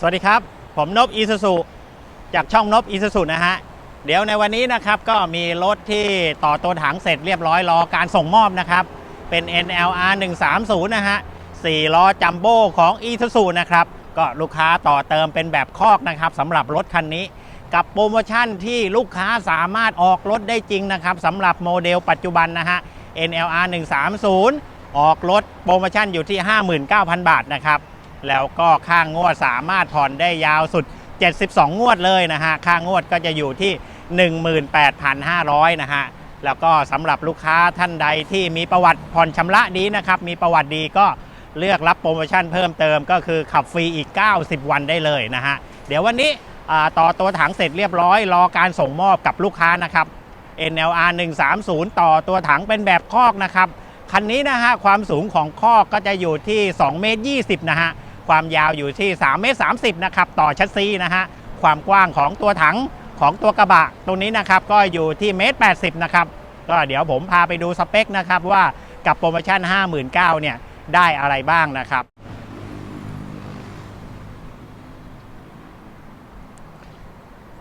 สวัสดีครับ ผมนบอีซูซูจากช่องนบอีซูซูนะฮะ เดี๋ยวในวันนี้นะครับก็มีรถที่ต่อตัวถังเสร็จเรียบร้อยรอการส่งมอบนะครับ เป็น NLR 130 นะฮะ4ล้อจัมโบ้ของ i s u z u นะครับ ก็ลูกค้าต่อเติมเป็นแบบคอกนะครับสำหรับรถคันนี้ กับโปรโมชั่นที่ลูกค้าสามารถออกรถได้จริงนะครับสำหรับโมเดลปัจจุบันนะฮะ NLR 130 ออกรถโปรโมชั่นอยู่ที่ 59,000 บาทนะครับ แล้วก็ค่างวดสามารถผ่อนได้ยาวสุด 72 งวดเลยนะฮะ ค่างวดก็จะอยู่ที่ 18,500 นะฮะ แล้วก็สำหรับลูกค้าท่านใดที่มีประวัติผ่อนชำระดีนะครับ มีประวัติดีก็เลือกรับโปรโมชั่นเพิ่มเติมก็คือขับฟรีอีก 90 วันได้เลยนะฮะ เดี๋ยววันนี้ต่อตัวถังเสร็จเรียบร้อย รอการส่งมอบกับลูกค้านะครับ NLR 130 ต่อตัวถังเป็นแบบคอกนะครับ คันนี้นะฮะความสูงของคอกก็จะอยู่ที่2เมตร20นะฮะ ความยาวอยู่ที่3เมตร30นะครับต่อชัสซีนะฮะความกว้างของตัวถังของตัวกระบะตรงนี้นะครับก็อยู่ที่เมตร80นะครับก็เดี๋ยวผมพาไปดูสเปคนะครับว่ากับโปรโมชั่น 59,000เนี่ยได้อะไรบ้างนะครับ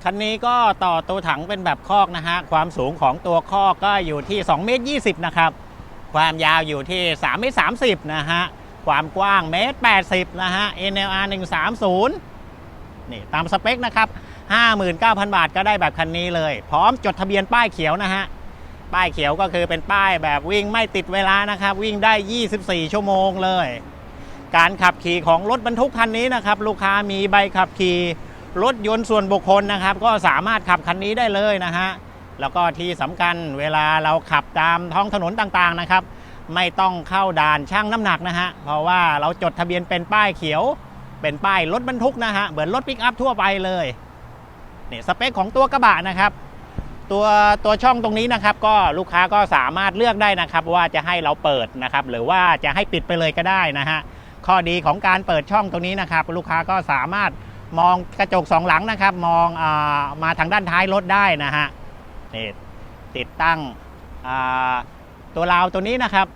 คันนี้ก็ต่อตัวถังเป็นแบบคอกนะฮะความสูงของตัวคอกก็อยู่ที่2เมตร20นะครับความยาวอยู่ที่3เมตร30นะฮะ ความกว้างเมตร80 นะฮะ NLR 130 นี่ตามสเปคนะครับ 59,000 บาทก็ได้แบบคันนี้เลย พร้อมจดทะเบียนป้ายเขียวนะฮะ ป้ายเขียวก็คือเป็นป้ายแบบวิ่งไม่ติดเวลานะครับ วิ่งได้ 24 ชั่วโมงเลย การขับขี่ของรถบรรทุกคันนี้นะครับ ลูกค้ามีใบขับขี่รถยนต์ส่วนบุคคลนะครับ ก็สามารถขับคันนี้ได้เลยนะฮะแล้วก็ที่สำคัญเวลาเราขับตามท้องถนนต่างๆนะครับ ไม่ต้องเข้าด่านช่างน้ำหนักนะฮะ เพราะว่าเราจดทะเบียนเป็นป้ายเขียว เป็นป้ายรถบรรทุกนะฮะ เหมือนรถปิกอัพทั่วไปเลยนี่สเปคของตัวกระบะนะครับ ตัวตัวช่องตรงนี้นะครับ ก็ลูกค้าก็สามารถเลือกได้นะครับ ว่าจะให้เราเปิดนะครับ หรือว่าจะให้ปิดไปเลยก็ได้นะฮะ ข้อดีของการเปิดช่องตรงนี้นะครับ ลูกค้าก็สามารถมองกระจกสองหลังนะครับ มองอามาทางด้านท้ายรถได้นะฮะนี่ติดตั้งตัวราวตัวนี้นะครับ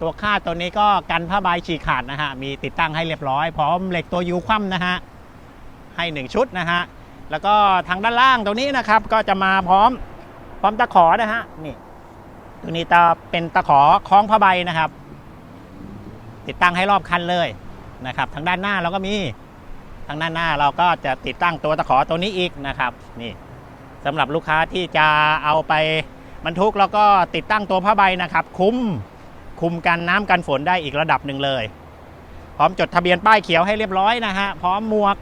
ตัวคาดตัวนี้ก็กันผ้าใบฉีกขาดนะฮะ มีติดตั้งให้เรียบร้อย พร้อมเหล็กตัวยูคว่ำนะฮะ ให้ 1 ชุดนะฮะ แล้วก็ทางด้านล่างตัวนี้นะครับ ก็จะมาพร้อมพร้อมตะขอนะฮะ นี่ตัวนี้ตาเป็นตะขอคล้องผ้าใบนะครับ ติดตั้งให้รอบคันเลยนะครับ ทางด้านหน้าเราก็มีทางด้านหน้าเราก็จะติดตั้งตัวตะขอตัวนี้อีกนะครับ นี่สำหรับลูกค้าที่จะเอาไปบรรทุกแล้วก็ติดตั้งตัวผ้าใบนะครับ คุ้ม คุมกันน้ำกันฝนได้อีกระดับหนึ่งเลย พร้อมจดทะเบียนป้ายเขียวให้เรียบร้อยนะฮะพร้อมหมวก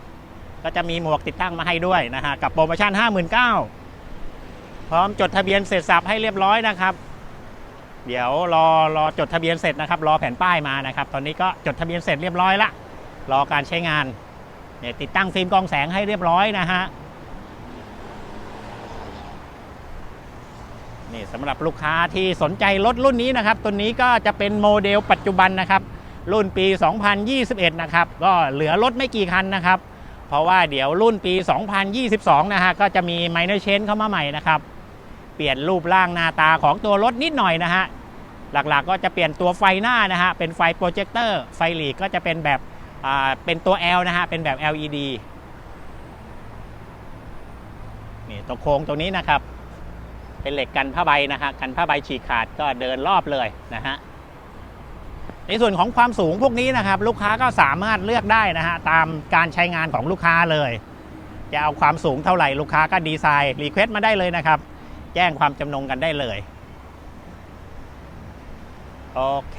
ก็จะมีหมวกติดตั้งมาให้ด้วยนะฮะกับโปรโมชั่น 59,000พร้อมจดทะเบียนเสร็จสับให้เรียบร้อยนะครับ เดี๋ยวรอรอจดทะเบียนเสร็จนะครับ รอแผ่นป้ายมานะครับ ตอนนี้ก็จดทะเบียนเสร็จเรียบร้อยละรอการใช้งานเนี่ยติดตั้งฟิล์มกองแสงให้เรียบร้อยนะฮะ นี่สำหรับลูกค้าที่สนใจรถรุ่นนี้นะครับ ตัวนี้ก็จะเป็นโมเดลปัจจุบันนะครับ รุ่นปี 2021 นะครับ ก็เหลือรถไม่กี่คันนะครับ เพราะว่าเดี๋ยวรุ่นปี 2022 นะฮะ ก็จะมีไมเนอร์เชนเข้ามาใหม่นะครับ เปลี่ยนรูปร่างหน้าตาของตัวรถนิดหน่อยนะฮะ หลักๆก็จะเปลี่ยนตัวไฟหน้านะฮะ เป็นไฟโปรเจคเตอร์ ไฟหลีกก็จะเป็นแบบอ่าเป็นตัว L นะฮะ เป็นแบบ LED นี่ตัวโครงตัวนี้นะครับ เป็นเหล็กกันผ้าใบนะฮะกันผ้าใบฉีกขาดก็เดินรอบเลยนะฮะในส่วนของความสูงพวกนี้นะครับ ลูกค้าก็สามารถเลือกได้นะฮะตามการใช้งานของลูกค้าเลย จะเอาความสูงเท่าไหร่ลูกค้าก็ดีไซน์รีเควสต์มาได้เลยนะครับ แจ้งความจำนงกันได้เลยโอเค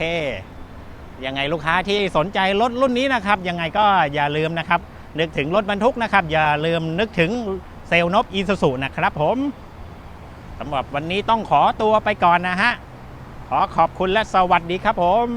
ยังไงลูกค้าที่สนใจรถรุ่นนี้นะครับ ยังไงก็อย่าลืมนะครับ นึกถึงรถบรรทุกนะครับ อย่าลืมนึกถึงเซลนบอีซูซูนะครับผม สำหรับวันนี้ต้องขอตัวไปก่อนนะฮะ ขอขอบคุณและสวัสดีครับผม